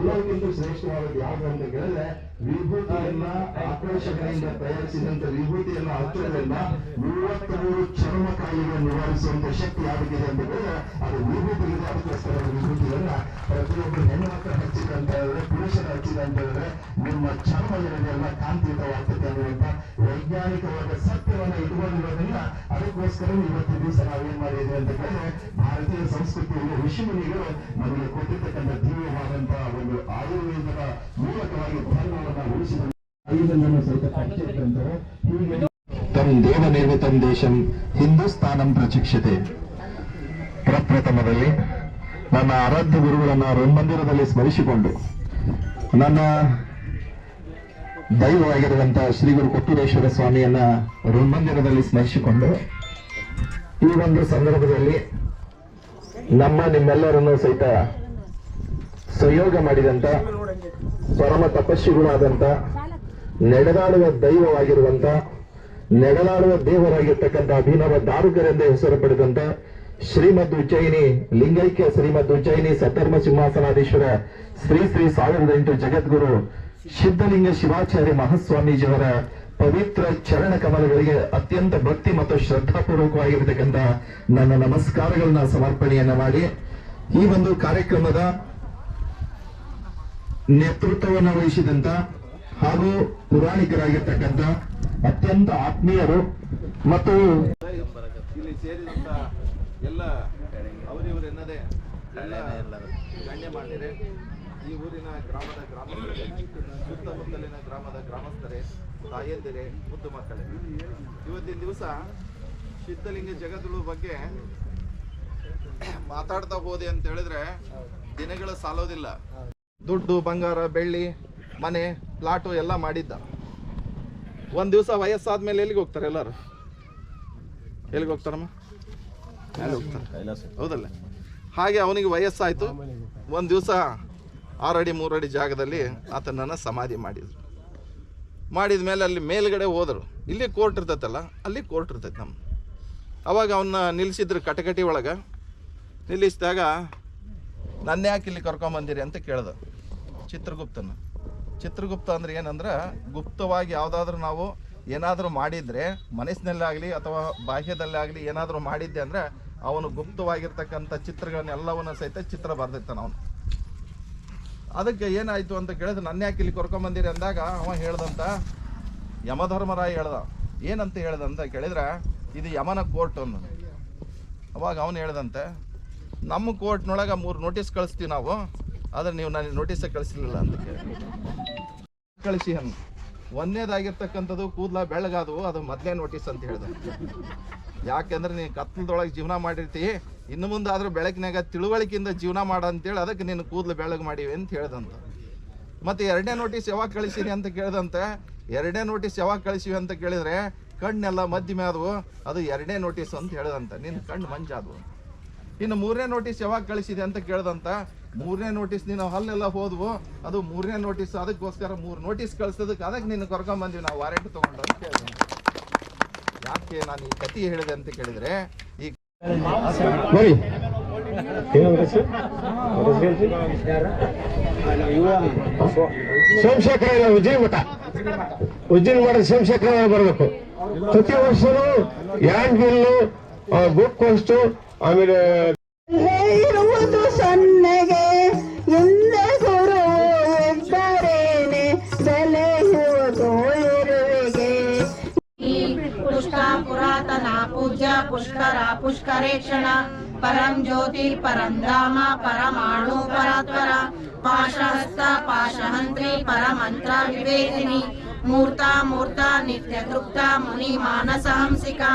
ಎಲ್ಲರಿಗಿಂತ ಶ್ರೇಷ್ಠವಾದ ಯಾವ್ದು ಅಂತ ಕೇಳಿದ್ರೆ ವಿಭೂತಿಯನ್ನ ಆಕ್ರೋಶಗಳಿಂದ ತಯಾರಿಸಿದಂತ ವಿಭೂತಿಯನ್ನ ಹಚ್ಚೋದ್ರಿಂದ ಮೂವತ್ಮೂರು ಚರ್ಮ ಕಾಯಿಲೆ ನಿವಾರಿಸುವಂತ ಶಕ್ತಿ ಯಾವುದಿದೆ ಅಂತ ಕೇಳಿದ್ರೆ ಅದು ವಿಭೂತಿ ಇದೆ ಅದಕ್ಕೋಸ್ಕರ ವಿಭೂತಿಯನ್ನ ಪ್ರತಿಯೊಬ್ಬರು ಹೆಣ್ಣುಮಕ್ಕಳು ಹಚ್ಚಿದಂತ ಹೇಳಿದ್ರೆ ಪುರುಷರು ಹಚ್ಚಿದಂತ ಹೇಳಿದ್ರೆ ನಿಮ್ಮ ಚರ್ಮ ಏನಿದೆಯಲ್ಲ ಕಾಂತಿಯುತವಾಗ್ತದೆ ಅನ್ನುವಂತ ವೈಜ್ಞಾನಿಕವಾದ ಸತ್ಯವನ್ನ ಇಟ್ಕೊಂಡಿರೋದ್ರಿಂದ ಅದಕ್ಕೋಸ್ಕರ ಇವತ್ತು ದಿವಸ ನಾವೇನ್ ಮಾಡಿದ್ವಿ ಅಂತ ಕೇಳಿದ್ರೆ ಭಾರತೀಯ ಸಂಸ್ಕೃತಿಯಲ್ಲಿ ಋಷಿಮುನಿಗಳು ನಮಗೆ ಕೊಟ್ಟಿರ್ತಕ್ಕಂಥ ದಿವ್ಯವಾದಂತಹ ಒಂದು ಆಯುರ್ವೇದದ ಮೂಲಕವಾಗಿ ಧರ್ಮವನ್ನು ಉಳಿಸಿದ ಸಹಿತ ಕಟ್ಟಿದ್ದಂತೆ ಹೀಗೆ ತಂ ದೇವ ನಿರ್ಮಿತಂ ದೇಶಂ ಹಿಂದೂಸ್ತಾನಂ ಪ್ರಚಿಕ್ಷತೆ. ಪ್ರಪ್ರಥಮದಲ್ಲಿ ನನ್ನ ಆರಾಧ್ಯ ಗುರುಗಳನ್ನ ರಂಗಮಂದಿರದಲ್ಲಿ ಸ್ಮರಿಸಿಕೊಂಡು ನನ್ನ ದೈವವಾಗಿರುವಂತಹ ಶ್ರೀ ಗುರು ಕೊಟ್ಟೂರೇಶ್ವರ ಸ್ವಾಮಿಯನ್ನ ರಂಗಮಂದಿರದಲ್ಲಿ ಸ್ಮರಿಸಿಕೊಂಡು ಈ ಒಂದು ಸಂದರ್ಭದಲ್ಲಿ ನಮ್ಮ ನಿಮ್ಮೆಲ್ಲರನ್ನು ಸಹಿತ ಸಹಯೋಗ ಮಾಡಿದಂತ, ಪರಮ ತಪಸ್ವಿಗಳಾದಂತ ನಡೆದಾಡುವ ದೈವವಾಗಿರುವಂತ ನಡೆದಾಡುವ ದೇವರಾಗಿರ್ತಕ್ಕಂಥ ಅಭಿನವ ದಾರುಕರೆಂದೇ ಹೆಸರು ಪಡೆದಂತ ಶ್ರೀಮದ್ ಉಜ್ಜಯಿನಿ, ಲಿಂಗೈಕ್ಯ ಶ್ರೀಮದ್ ಉಜ್ಜಯಿನಿ ಸಧರ್ಮ ಸಿಂಹಾಸನಾಧೀಶ್ವರ ಶ್ರೀ ಶ್ರೀ ಸಾವಿರದ ಎಂಟು ಜಗದ್ಗುರು ಸಿದ್ಧಲಿಂಗ ಶಿವಾಚಾರ್ಯ ಮಹಾಸ್ವಾಮೀಜಿಯವರ ಪವಿತ್ರ ಚರಣ ಕಮಲಗಳಿಗೆ ಅತ್ಯಂತ ಭಕ್ತಿ ಮತ್ತು ಶ್ರದ್ಧಾಪೂರ್ವಕವಾಗಿರತಕ್ಕಂಥ ನನ್ನ ನಮಸ್ಕಾರಗಳನ್ನ ಸಮರ್ಪಣೆಯನ್ನ ಮಾಡಿ ಈ ಒಂದು ಕಾರ್ಯಕ್ರಮದ ನೇತೃತ್ವವನ್ನು ವಹಿಸಿದಂತ ಹಾಗೂ ಪುರಾಣಿಕರಾಗಿರ್ತಕ್ಕಂಥ ಅತ್ಯಂತ ಆತ್ಮೀಯರು ಮತ್ತು ಇಲ್ಲಿ ಸೇರಿದಂತ ಎಲ್ಲ ಅವರಿವರೆನ್ನದೇ ಎಲ್ಲ ಗಣ್ಯ ಮಾಡಿದರೆ ಈ ಊರಿನ ಗ್ರಾಮದ ಗ್ರಾಮಸ್ಥರೇ, ಸುತ್ತಮುತ್ತಲಿನ ಗ್ರಾಮದ ಗ್ರಾಮಸ್ಥರೇ, ತಾಯಂದಿರೇ, ಮುದ್ದು ಮಕ್ಕಳೇ. ಇವತ್ತಿನ ದಿವಸ ಸಿದ್ಧಲಿಂಗ ಜಗದ್ಗುರು ಬಗ್ಗೆ ಮಾತಾಡ್ತಾ ಹೋದೆ ಅಂತ ಹೇಳಿದ್ರೆ ದಿನಗಳು ಸಾಲೋದಿಲ್ಲ. ದುಡ್ಡು, ಬಂಗಾರ, ಬೆಳ್ಳಿ, ಮನೆ ಪ್ಲಾಟು ಎಲ್ಲ ಮಾಡಿದ್ದ. ಒಂದು ದಿವಸ ವಯಸ್ಸಾದ ಮೇಲೆ ಎಲ್ಲಿಗೆ ಹೋಗ್ತಾರೆ ಎಲ್ಲರೂ? ಎಲ್ಲಿಗೆ ಹೋಗ್ತಾರಮ್ಮ? ಎಲ್ಲಿ ಹೋಗ್ತಾರೆ? ಹೌದಲ್ಲ. ಹಾಗೆ ಅವನಿಗೆ ವಯಸ್ಸಾಯ್ತು. ಒಂದು ದಿವಸ ಆರಡಿ, ಮೂರಡಿ ಜಾಗದಲ್ಲಿ ಆತನನ್ನು ಸಮಾಧಿ ಮಾಡಿದ್ರು. ಮಾಡಿದ ಮೇಲೆ ಅಲ್ಲಿ ಮೇಲ್ಗಡೆ ಹೋದರು. ಇಲ್ಲಿ ಕೋರ್ಟ್ ಇರ್ತೈತಲ್ಲ, ಅಲ್ಲಿ ಕೋರ್ಟ್ ಇರ್ತೈತೆ ನಮ್ಮ ಅವಾಗ ಅವನ್ನ ನಿಲ್ಲಿಸಿದ್ರು ಕಟಕಟಿ ಒಳಗೆ. ನಿಲ್ಲಿಸಿದಾಗ ನನ್ನ ಯಾಕೆ ಇಲ್ಲಿ ಕರ್ಕೊಂಬಂದಿರಿ ಅಂತ ಕೇಳ್ದ. ಚಿತ್ರಗುಪ್ತನ. ಚಿತ್ರಗುಪ್ತ ಅಂದ್ರೆ ಏನಂದ್ರೆ ಗುಪ್ತವಾಗಿ ಯಾವುದಾದ್ರೂ ನಾವು ಏನಾದರೂ ಮಾಡಿದರೆ, ಮನಸ್ಸಿನಲ್ಲಾಗಲಿ ಅಥವಾ ಬಾಹ್ಯದಲ್ಲಾಗಲಿ ಏನಾದರೂ ಮಾಡಿದ್ದೆ ಅಂದರೆ ಅವನು ಗುಪ್ತವಾಗಿರ್ತಕ್ಕಂಥ ಚಿತ್ರಗಳನ್ನೆಲ್ಲವನ್ನು ಸಹಿತ ಚಿತ್ರ ಬರೆದಿರ್ತಾನೆ ಅವನು. ಅದಕ್ಕೆ ಏನಾಯ್ತು ಅಂತ ಕೇಳಿದ್ರೆ, ನನ್ನ ಯಾಕೆ ಇಲ್ಲಿ ಕರ್ಕೊಂಬಂದಿರಿ ಅಂದಾಗ ಅವ ಹೇಳ್ದಂತ, ಯಮಧರ್ಮರಾಯ ಹೇಳ್ದ. ಏನಂತ ಹೇಳ್ದಂತ ಕೇಳಿದ್ರೆ, ಇದು ಯಮನ ಕೋರ್ಟ್ ಅನ್ನು ಅವಾಗ ಅವನು ಹೇಳ್ದಂತೆ, ನಮ್ಮ ಕೋರ್ಟ್ನೊಳಗೆ ಮೂರು ನೋಟಿಸ್ ಕಳಿಸ್ತೀವಿ ನಾವು. ಆದ್ರೆ ನೀವು ನನಗೆ ನೋಟಿಸ್ ಕಳಿಸಲಿಲ್ಲ ಅಂತ ಕೇಳಿ ಕಳಿಸಿ ಹಣ್ಣು. ಒಂದೇದಾಗಿರ್ತಕ್ಕಂಥದ್ದು ಕೂದಲ ಬೆಳಗಾದವು ಅದು ಮೊದಲೇ ನೋಟಿಸ್ ಅಂತ ಹೇಳ್ದೆ. ಯಾಕೆಂದ್ರೆ ನೀನು ಕತ್ತಲದೊಳಗೆ ಜೀವನ ಮಾಡಿರ್ತಿ, ಇನ್ನು ಮುಂದೆ ಆದ್ರೂ ಬೆಳಕಿನಾಗ ತಿಳುವಳಿಕೆಯಿಂದ ಜೀವನ ಮಾಡ ಅಂತೇಳಿ ಅದಕ್ಕೆ ನೀನು ಕೂದಲು ಬೆಳಗ್ಗೆ ಮಾಡಿವೆ ಅಂತ ಹೇಳ್ದಂತ. ಮತ್ತೆ ಎರಡನೇ ನೋಟಿಸ್ ಯಾವಾಗ ಕಳಿಸಿರಿ ಅಂತ ಕೇಳ್ದಂತೆ, ಎರಡನೇ ನೋಟಿಸ್ ಯಾವಾಗ ಕಳಿಸಿವಿ ಅಂತ ಕೇಳಿದ್ರೆ ಕಣ್ಣೆಲ್ಲ ಮಧ್ಯಮೆ ಆದವು ಅದು ಎರಡನೇ ನೋಟಿಸ್ ಅಂತ ಹೇಳ್ದಂತ. ನಿನ್ನ ಕಣ್ಣು ಮಂಜಾದವು. ಇನ್ನು ಮೂರನೇ ನೋಟಿಸ್ ಯಾವಾಗ ಕಳಿಸಿದೆ ಅಂತ ಕೇಳ್ದಂತ ಮೂರನೇ ನೋಟಿಸ್ ನೀನು ಹಲ್ಲೆಲ್ಲ ಹೋದ್ವು ಅದು ಮೂರನೇ ನೋಟಿಸ್ ಅದಕ್ಕೋಸ್ಕರ ಮೂರು ನೋಟಿಸ್ ಕಳ್ಸೋದಕ್ಕೆ ಅದಕ್ಕೆ ನೀನು ಕರ್ಕೊಂಡ್ ಬಂದಿವಿ ನಾವು ವಾರೆಂಟ್ ತಗೊಂಡು ಅಂತ ಕೇಳಿದೆ. ಯಾಕೆ ನಾನು ಈ ಕತಿ ಹೇಳಿದೆ ಅಂತ ಕೇಳಿದ್ರೆ ಈ ನೋಡಿ. ಸೋಮಶೇಖರ ಉಜ್ಜಿನ ಮಠ. ಉಜ್ಜಿನ ಮಠ ಸೋಮಶೇಖರ ಬರಬೇಕು. ಪ್ರತಿ ವರ್ಷನೂ ಯಾಂಡ್ ಬಿಲ್ಲು ಬುಕ್ ಕೋಸ್ಟು ಆಮೇಲೆ पुष्कर पुष्करेक्षण परं ज्योति परं धाम परमाणु परात्पर पाशहस्त पाशहन्त्री परमन्त्र विवेदिनी मूर्ता मूर्ता नित्यतृप्ता मुनि मानसहंसिका